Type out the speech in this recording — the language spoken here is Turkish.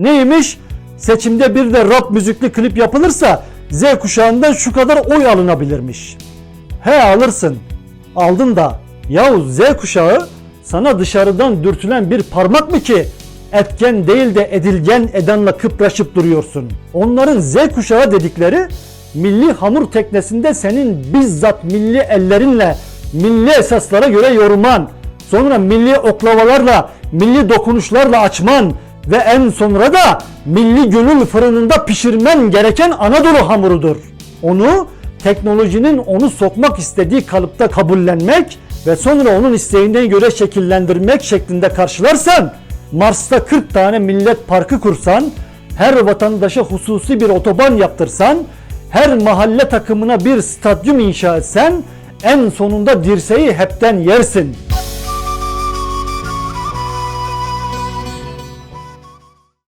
Neymiş? Seçimde bir de rap müzikli klip yapılırsa Z kuşağından şu kadar oy alınabilirmiş. He alırsın. Aldın da. Yahu Z kuşağı sana dışarıdan dürtülen bir parmak mı ki etken değil de edilgen edenle kıpraşıp duruyorsun. Onların Z kuşağı dedikleri milli hamur teknesinde senin bizzat milli ellerinle milli esaslara göre yoruman, sonra milli oklavalarla, milli dokunuşlarla açman ve en sonra da milli gönül fırınında pişirmen gereken Anadolu hamurudur. Onu teknolojinin onu sokmak istediği kalıpta kabullenmek ve sonra onun isteğine göre şekillendirmek şeklinde karşılarsan Mars'ta 40 tane millet parkı kursan, her vatandaşa hususi bir otoban yaptırsan, her mahalle takımına bir stadyum inşa etsen en sonunda dirseği hepten yersin.